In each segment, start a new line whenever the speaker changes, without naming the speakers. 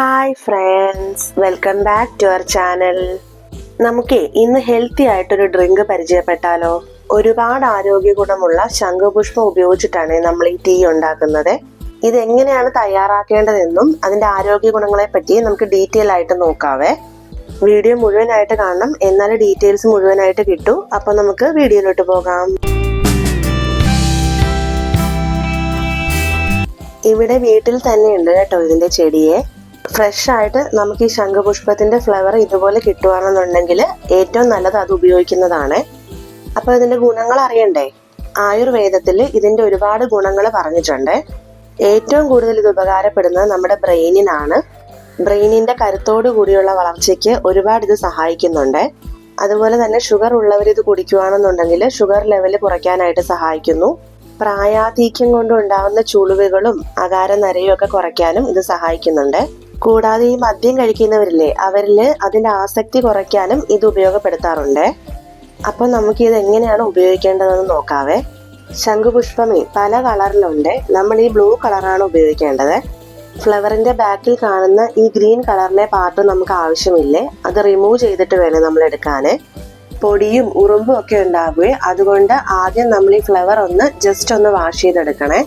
Hi friends welcome back to our channel നമുക്ക് ഇന്ന് healthy ആയിട്ടൊരു ഡ്രിങ്ക് പരിചയപ്പെട്ടാലോ? ഒരുപാട് ആരോഗ്യ ഗുണമുള്ള ശംഖുപുഷ്പം ഉപയോഗിച്ചിട്ടാണ് നമ്മൾ ഈ ടീ ഉണ്ടാക്കുന്നത്. ഇത് എങ്ങനെയാണ് തയ്യാറാക്കേണ്ടതെന്നും അതിന്റെ ആരോഗ്യ ഗുണങ്ങളെ പറ്റി നമുക്ക് ഡീറ്റെയിൽ ആയിട്ട് നോക്കാവേ. വീഡിയോ മുഴുവനായിട്ട് കാണണം. എന്നാലും ഡീറ്റെയിൽസ് മുഴുവനായിട്ട് കിട്ടൂ. അപ്പോൾ നമുക്ക് വീഡിയോയിലോട്ട് പോകാം. ഇവിടെ വീട്ടിൽ തന്നെ ഉണ്ട് കേട്ടോ ഇതിന്റെ ചെടിയെ. ഫ്രഷ് ആയിട്ട് നമുക്ക് ഈ ശംഖുപുഷ്പത്തിന്റെ ഫ്ലവർ ഇതുപോലെ കിട്ടുകയാണെന്നുണ്ടെങ്കിൽ ഏറ്റവും നല്ലത് അത് ഉപയോഗിക്കുന്നതാണ്. അപ്പൊ ഇതിന്റെ ഗുണങ്ങൾ അറിയണ്ടേ? ആയുർവേദത്തിൽ ഇതിന്റെ ഒരുപാട് ഗുണങ്ങൾ പറഞ്ഞിട്ടുണ്ട്. ഏറ്റവും കൂടുതൽ ഇത് ഉപകാരപ്പെടുന്നത് നമ്മുടെ ബ്രെയിനിനാണ്. ബ്രെയിനിന്റെ കരുത്തോടു കൂടിയുള്ള വളർച്ചയ്ക്ക് ഒരുപാട് ഇത് സഹായിക്കുന്നുണ്ട്. അതുപോലെ തന്നെ ഷുഗർ ഉള്ളവർ ഇത് കുടിക്കുകയാണെന്നുണ്ടെങ്കിൽ ഷുഗർ ലെവൽ കുറയ്ക്കാനായിട്ട് സഹായിക്കുന്നു. പ്രായാധിക്യം കൊണ്ട് ഉണ്ടാവുന്ന ചുളിവുകളും അകാര നരയും ഒക്കെ കുറയ്ക്കാനും ഇത് സഹായിക്കുന്നുണ്ട്. കൂടാതെ ഈ മദ്യം കഴിക്കുന്നവരില്ലേ അവരിൽ അതിന്റെ ആസക്തി കുറയ്ക്കാനും ഇത് ഉപയോഗപ്പെടുത്താറുണ്ട്. അപ്പോൾ നമുക്ക് ഇത് എങ്ങനെയാണ് ഉപയോഗിക്കേണ്ടതെന്ന് നോക്കാവേ. ശംഖുപുഷ്പമേ പല കളറിലുണ്ട്. നമ്മൾ ഈ ബ്ലൂ കളറാണ് ഉപയോഗിക്കേണ്ടത്. ഫ്ലവറിന്റെ ബാക്കിൽ കാണുന്ന ഈ ഗ്രീൻ കളറിലെ പാർട്ട് നമുക്ക് ആവശ്യമില്ലേ അത് റിമൂവ് ചെയ്തിട്ട് വേണം നമ്മൾ എടുക്കാന്. പൊടിയും ഉറുമ്പും ഒക്കെ ഉണ്ടാകുകയെ അതുകൊണ്ട് ആദ്യം നമ്മൾ ഈ ഫ്ലവർ ഒന്ന് ജസ്റ്റ് ഒന്ന് വാഷ് ചെയ്തെടുക്കണേ.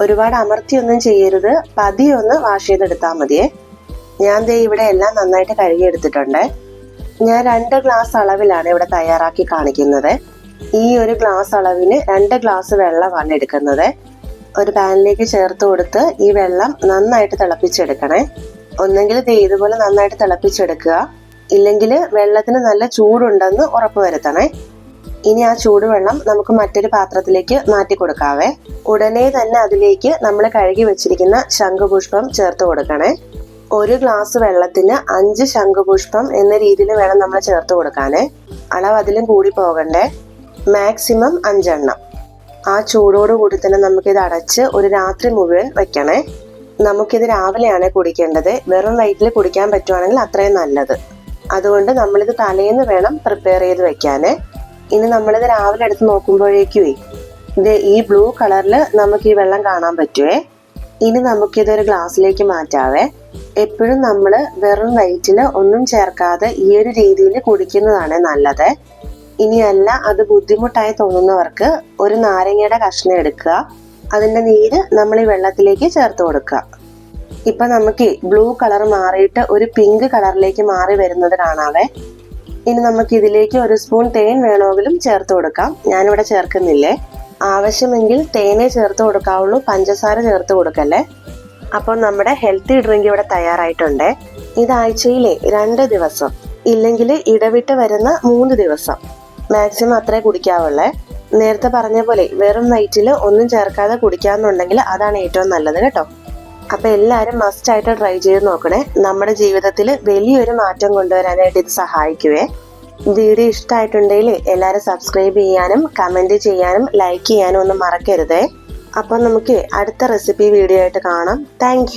ഒരുപാട് അമർത്തിയൊന്നും ചെയ്യരുത്. പതിയൊന്ന് വാഷ് ചെയ്തെടുത്താൽ മതിയേ. ഞാൻ ദേ ഇവിടെ എല്ലാം നന്നായിട്ട് കഴുകിയെടുത്തിട്ടുണ്ട്. ഞാൻ രണ്ട് ഗ്ലാസ് അളവിലാണ് ഇവിടെ തയ്യാറാക്കി കാണിക്കുന്നത്. ഈ ഒരു ഗ്ലാസ് അളവിന് രണ്ട് ഗ്ലാസ് വെള്ളമാണ് എടുക്കുന്നത്. ഒരു പാനിലേക്ക് ചേർത്ത് കൊടുത്ത് ഈ വെള്ളം നന്നായിട്ട് തിളപ്പിച്ചെടുക്കണേ. ഒന്നെങ്കിൽ ദേ ഇതുപോലെ നന്നായിട്ട് തിളപ്പിച്ചെടുക്കുക. ഇല്ലെങ്കിൽ വെള്ളത്തിന് നല്ല ചൂടുണ്ടെന്ന് ഉറപ്പ് വരുത്തണേ. ഇനി ആ ചൂടുവെള്ളം നമുക്ക് മറ്റൊരു പാത്രത്തിലേക്ക് മാറ്റി കൊടുക്കാവേ. ഉടനെ തന്നെ അതിലേക്ക് നമ്മൾ കഴുകി വെച്ചിരിക്കുന്ന ശംഖുപുഷ്പം ചേർത്ത് കൊടുക്കണേ. ഒരു ഗ്ലാസ് വെള്ളത്തിന് അഞ്ച് ശംഖുപുഷ്പം എന്ന രീതിയിൽ വേണം നമ്മൾ ചേർത്ത് കൊടുക്കാനേ. അളവ് അതിലും കൂടി പോകണ്ടേ? മാക്സിമം അഞ്ചെണ്ണം. ആ ചൂടോട് കൂടി തന്നെ നമുക്കിത് അടച്ച് ഒരു രാത്രി മുഴുവൻ വെക്കണേ. നമുക്കിത് രാവിലെയാണ് കുടിക്കേണ്ടത്. വെറും വൈറ്റിൽ കുടിക്കാൻ പറ്റുവാണെങ്കിൽ അത്രയും നല്ലത്. അതുകൊണ്ട് നമ്മളിത് തലേന്ന് വേണം പ്രിപ്പയർ ചെയ്ത് വെക്കാനേ. ഇനി നമ്മളിത് രാവിലെ എടുത്ത് നോക്കുമ്പോഴേക്കുവേ ഇത് ഈ ബ്ലൂ കളറിൽ നമുക്ക് ഈ വെള്ളം കാണാൻ പറ്റുവേ. ഇനി നമുക്കിതൊരു ഗ്ലാസ്സിലേക്ക് മാറ്റാവേ. എപ്പോഴും നമ്മൾ വെറും വയറ്റിൽ ഒന്നും ചേർക്കാതെ ഈ ഒരു രീതിയിൽ കുടിക്കുന്നതാണ് നല്ലത്. ഇനിയല്ല അത് ബുദ്ധിമുട്ടായി തോന്നുന്നവർക്ക് ഒരു നാരങ്ങയുടെ കഷ്ണം എടുക്കുക. അതിന്റെ നീര് നമ്മൾ ഈ വെള്ളത്തിലേക്ക് ചേർത്ത് കൊടുക്കുക. ഇപ്പൊ നമുക്ക് ബ്ലൂ കളർ മാറിയിട്ട് ഒരു പിങ്ക് കളറിലേക്ക് മാറി വരുന്നത് കാണാവേ. ഇനി നമുക്ക് ഇതിലേക്ക് ഒരു സ്പൂൺ തേൻ വേണമെങ്കിലും ചേർത്ത് കൊടുക്കാം. ഞാനിവിടെ ചേർക്കുന്നില്ലേ? ആവശ്യമെങ്കിൽ തേനേ ചേർത്ത് കൊടുക്കാവുള്ളൂ പഞ്ചസാര ചേർത്ത് കൊടുക്കല്ലേ? അപ്പോൾ നമ്മുടെ ഹെൽത്തി ഡ്രിങ്ക് ഇവിടെ തയ്യാറായിട്ടുണ്ട്. ഇത് ആഴ്ചയിലെ രണ്ട് ദിവസം ഇല്ലെങ്കിൽ ഇടവിട്ട് വരുന്ന മൂന്ന് ദിവസം. മാക്സിമം അത്രേ കുടിക്കാവുള്ളേ. നേരത്തെ പറഞ്ഞ പോലെ വെറും നൈറ്റിൽ ഒന്നും ചേർക്കാതെ കുടിക്കാന്നുണ്ടെങ്കിൽ അതാണ് ഏറ്റവും നല്ലത് കേട്ടോ. അപ്പൊ എല്ലാവരും മസ്റ്റ് ആയിട്ട് ട്രൈ ചെയ്ത് നോക്കണേ. നമ്മുടെ ജീവിതത്തിൽ വലിയൊരു മാറ്റം കൊണ്ടുവരാനായിട്ട് ഇത് സഹായിക്കുവേ. വീഡിയോ ഇഷ്ടമായിട്ടുണ്ടെങ്കിൽ എല്ലാവരും സബ്സ്ക്രൈബ് ചെയ്യാനും കമന്റ് ചെയ്യാനും ലൈക്ക് ചെയ്യാനും ഒന്നും മറക്കരുതേ. അപ്പം നമുക്ക് അടുത്ത റെസിപ്പി വീഡിയോ ആയിട്ട് കാണാം. താങ്ക്